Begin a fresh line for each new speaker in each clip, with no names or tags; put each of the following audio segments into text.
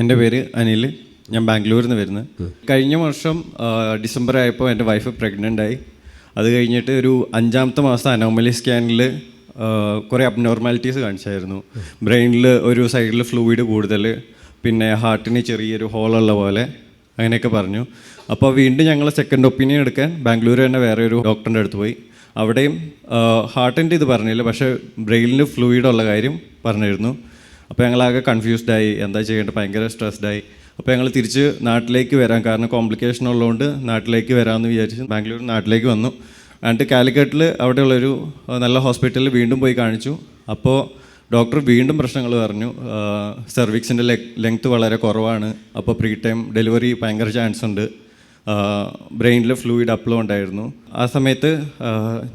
എന്റെ പേര് അനിൽ. ഞാൻ ബാംഗ്ലൂരിൽ നിന്ന് വരുന്നത് കഴിഞ്ഞ വർഷം ഡിസംബർ ആയപ്പോൾ എന്റെ വൈഫ് പ്രഗ്നന്റ് ആയി. അത് കഴിഞ്ഞിട്ട് ഒരു അഞ്ചാമത്തെ മാസം അനോമലി സ്കാനിൽ കുറേ അബ്നോർമാലിറ്റീസ് കാണിച്ചായിരുന്നു. ബ്രെയിനിൽ ഒരു സൈഡിൽ ഫ്ലൂയിഡ് കൂടുതൽ പിന്നെ ഹാർട്ടിന് ചെറിയൊരു ഹോളുള്ള പോലെ അങ്ങനെയൊക്കെ പറഞ്ഞു. അപ്പോൾ വീണ്ടും ഞങ്ങൾ സെക്കൻഡ് ഒപ്പീനിയൻ എടുക്കാൻ ബാംഗ്ലൂർ തന്നെ വേറെ ഒരു ഡോക്ടറിന്റെ അടുത്ത് പോയി. അവിടെയും ഹാർട്ടിന്റെ ഇത് പറഞ്ഞില്ല പക്ഷേ ബ്രെയിനിൽ ഫ്ലൂയിഡുള്ള കാര്യം പറഞ്ഞിരുന്നു. അപ്പോൾ ഞങ്ങളാകെ കൺഫ്യൂസ്ഡായി എന്താ ചെയ്യേണ്ടത്? ഭയങ്കര സ്ട്രെസ്ഡായി അപ്പോൾ ഞങ്ങൾ തിരിച്ച് നാട്ടിലേക്ക് വരാം. കാരണം കോംപ്ലിക്കേഷൻ ഉള്ളതുകൊണ്ട് നാട്ടിലേക്ക് വരാമെന്ന് വിചാരിച്ച് ബാംഗ്ലൂർ നാട്ടിലേക്ക് വന്നു. എന്നിട്ട് കാലിക്കറ്റിൽ അവിടെയുള്ളൊരു നല്ല ഹോസ്പിറ്റലിൽ വീണ്ടും പോയി കാണിച്ചു. അപ്പോൾ ഡോക്ടർ വീണ്ടും പ്രശ്നങ്ങൾ പറഞ്ഞു. സെർവിക്സിന്റെ ലെങ്ത് വളരെ കുറവാണ്. അപ്പോൾ പ്രീ ടൈം ഡെലിവറി ഭയങ്കര ചാൻസ് ഉണ്ട്. ബ്രെയിനിൽ ഫ്ലൂയിഡ് അപ്ലോ ഉണ്ടായിരുന്നു ആ സമയത്ത്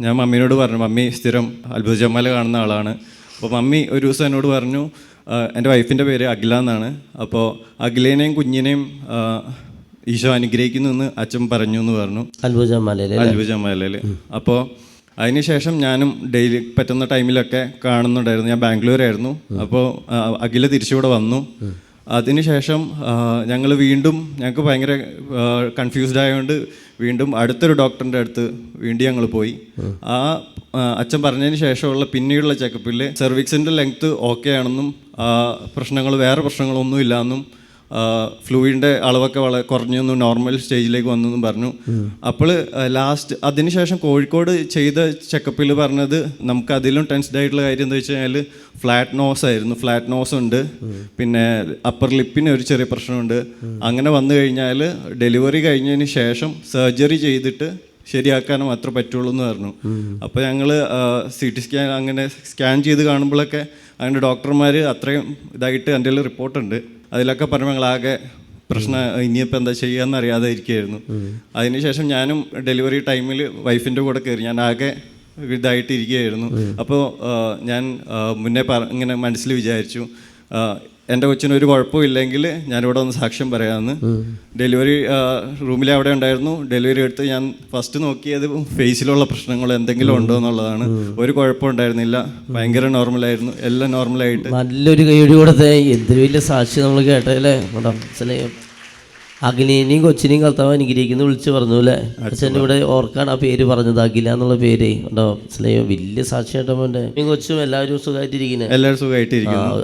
ഞാൻ മമ്മീനോട് പറഞ്ഞു മമ്മി സ്ഥിരം അത്ഭുത ജമാല കാണുന്ന ആളാണ്. അപ്പോൾ മമ്മി ഒരു ദിവസം എന്നോട് പറഞ്ഞു എന്റെ വൈഫിന്റെ പേര് അഖില എന്നാണ്. അപ്പോൾ അഖിലേനെയും കുഞ്ഞിനെയും ഈശോ അനുഗ്രഹിക്കുന്നു എന്ന് അച്ഛൻ പറഞ്ഞു എന്ന് പറഞ്ഞു.
അത്ഭുത മലയിലെ
അത്ഭുത ജമാലയിൽ അപ്പോൾ അതിനുശേഷം ഞാനും ഡെയിലി പറ്റുന്ന ടൈമിലൊക്കെ കാണുന്നുണ്ടായിരുന്നു. ഞാൻ ബാംഗ്ലൂരായിരുന്നു. അപ്പോൾ അഖില തിരിച്ചുകൂടെ വന്നു. അതിനുശേഷം ഞങ്ങൾ വീണ്ടും ഞങ്ങൾക്ക് ഭയങ്കര കൺഫ്യൂസ്ഡ് ആയതുകൊണ്ട് വീണ്ടും അടുത്തൊരു ഡോക്ടറിന്റെ അടുത്ത് വീണ്ടും ഞങ്ങൾ പോയി. ആ അച്ഛൻ പറഞ്ഞതിന് ശേഷമുള്ള പിന്നീടുള്ള ചെക്കപ്പിൽ സെർവിക്സിന്റെ ലെങ്ത്ത് ഓക്കെ ആണെന്നും പ്രശ്നങ്ങൾ വേറെ പ്രശ്നങ്ങളൊന്നും ഇല്ലാന്നും ഫ്ലൂയിഡിന്റെ അളവൊക്കെ വളരെ കുറഞ്ഞൊന്നും നോർമൽ സ്റ്റേജിലേക്ക് വന്നെന്നും പറഞ്ഞു. അപ്പോൾ ലാസ്റ്റ് അതിനുശേഷം കോഴിക്കോട് ചെയ്ത ചെക്കപ്പിൽ പറഞ്ഞത് നമുക്ക് അതിലും ടെൻസ്ഡ് ആയിട്ടുള്ള കാര്യം എന്താ വെച്ച് കഴിഞ്ഞാൽ ഫ്ലാറ്റ് നോസ് ആയിരുന്നു. ഫ്ലാറ്റ് നോസ് ഉണ്ട്. പിന്നെ അപ്പർ ലിപ്പിന് ഒരു ചെറിയ പ്രശ്നമുണ്ട്. അങ്ങനെ വന്നു കഴിഞ്ഞാൽ ഡെലിവറി കഴിഞ്ഞതിന് ശേഷം സർജറി ചെയ്തിട്ട് ശരിയാക്കാൻ അത്ര പറ്റുള്ളൂ എന്ന് പറഞ്ഞു. അപ്പോൾ ഞങ്ങൾ സി ടി സ്കാൻ അങ്ങനെ സ്കാൻ ചെയ്ത് കാണുമ്പോഴൊക്കെ അങ്ങനെ ഡോക്ടർമാർ അത്രയും ഇതായിട്ട് എന്റെ റിപ്പോർട്ടുണ്ട്. അതിലൊക്കെ പറഞ്ഞു ഞങ്ങളാകെ പ്രശ്നം ഇനിയിപ്പോൾ എന്താ ചെയ്യാന്ന് അറിയാതെ ഇരിക്കുകയായിരുന്നു അതിനുശേഷം ഞാനും ഡെലിവറി ടൈമിൽ വൈഫിന്റെ കൂടെ കയറി. ഞാൻ ആകെ ഇതായിട്ട് ഇരിക്കുകയായിരുന്നു അപ്പോൾ ഞാൻ മുന്നേ പറ ഇങ്ങനെ മനസ്സിൽ വിചാരിച്ചു. എന്റെ കൊച്ചിന് ഒരു കുഴപ്പമില്ലെങ്കിൽ ഞാനിവിടെ ഒന്ന് സാക്ഷ്യം പറയാമെന്ന്. ഡെലിവറി റൂമിൽ അവിടെ ഉണ്ടായിരുന്നു. ഡെലിവറി എടുത്ത് ഞാൻ ഫസ്റ്റ് നോക്കിയത് ഫേസിലുള്ള പ്രശ്നങ്ങൾ എന്തെങ്കിലും ഉണ്ടോ എന്നുള്ളതാണ്. ഒരു കുഴപ്പം ഉണ്ടായിരുന്നില്ല. ഭയങ്കര നോർമലായിരുന്നു. എല്ലാം നോർമലായിട്ട്.
നല്ലൊരു കൈയടി കൂടെ എന്തൊരു വലിയ സാക്ഷി നമ്മൾ കേട്ടല്ലേ കേട്ടോ മനസ്സിലായോ കൊച്ചിനെയും കർത്താവ് അനുഗ്രഹിക്കുന്നു വിളിച്ച് പറഞ്ഞു അല്ലേ? അച്ഛന്റെ ഇവിടെ ഓർക്കാൻ ആ പേര് പറഞ്ഞത് അഖില എന്നുള്ള പേര്. ഉണ്ടോ മനസ്സിലായോ വലിയ സാക്ഷിയായിട്ടോ മോന്റെ. കൊച്ചും എല്ലാവരും സുഖമായിട്ടിരിക്കുന്നത്
എല്ലാവരും സുഖമായിട്ടിരിക്കുന്നു.